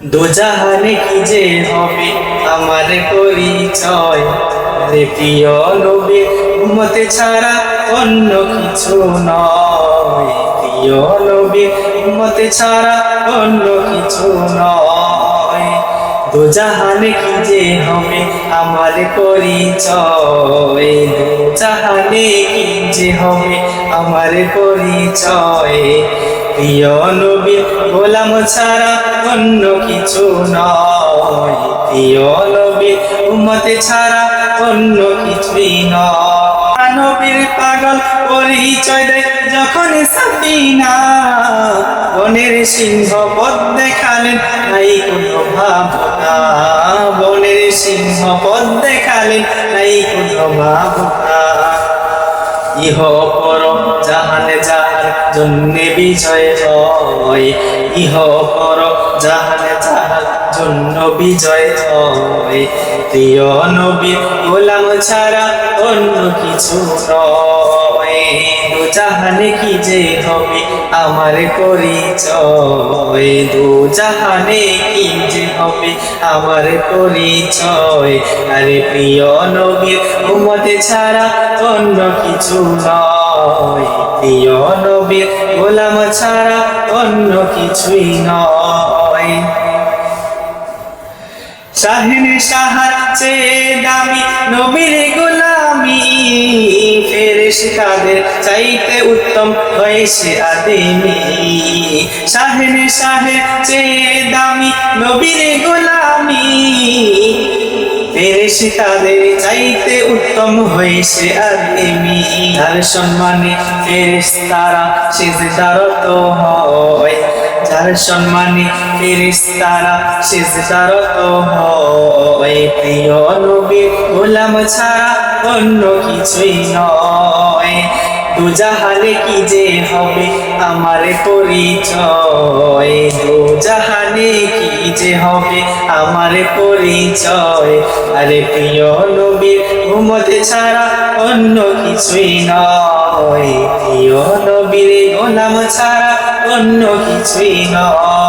দোজাহানে কি যে হবে আমার পরিচয় রে প্রিয় নবী উম্মতে ছাড়া অন্য কিছু নয় প্রিয় নবী উম্মতে ছাড়া অন্য কিছু নয় দোজাহানে কি যে হবে আমার পরিচয় দোজাহানে কি যে হবে আমার পরিচয় প্রিয় নবীর গোলাম ছাড়া অন্য কিছু নয়। প্রিয় নবীর উম্মতে ছাড়া অন্য কিছুই নয়। নবীর পাগল পরিচয় দেয় যখন সাফিনা। বনের সিংহ পদ দেখালেন, নাই কোনো ভাবনা। বনের সিংহ পদ দেখালেন, নাই কোনো ভাবনা। ইহ পর জাহানে যার জন্যে বিজয় হয়। ইহ পর জাহানে যার জন্য বিজয় হয়। প্রিয় নবী, গোলাম ছাড়া অন্য কিছু নয়। দু জাহানে কি যে হবে আমার পরিচয়? দু জাহানে কি যে হবে আমার পরিচয়? আরে প্রিয় নবীর উম্মতে ছাড়া অন্য কিছু নয়। গোলাম ছাড়া অন্য কিছুই নয়। শাহিন সাহার চেয়ে দামি নবীর গোলামি ফেরেশ তাদের চাইতে উত্তম হয়েছে আদেমি। শাহিন শাহের চেয়ে দামি নবীর গোলামি ফেরেশ তাদের চাইতে উত্তম হয়েছে আদেমি তার সম্মানে ফেরেশ তারা সেজদারত হয়। যার সম্মানে ফেরেশতারা সিজদারত হয়। প্রিয় নবী গোলাম ছাড়া অন্য কিছুই নয়। দুজাহানে কি যে হবে আমার পরিচয় দুজাহানে কি যে হবে আমার পরিচয় আরে প্রিয় নবীর ঘুমতে ছাড়া অন্য কিছুই নয় প্রিয় নবীর গোলাম ছাড়া অন্য কিছুই নয়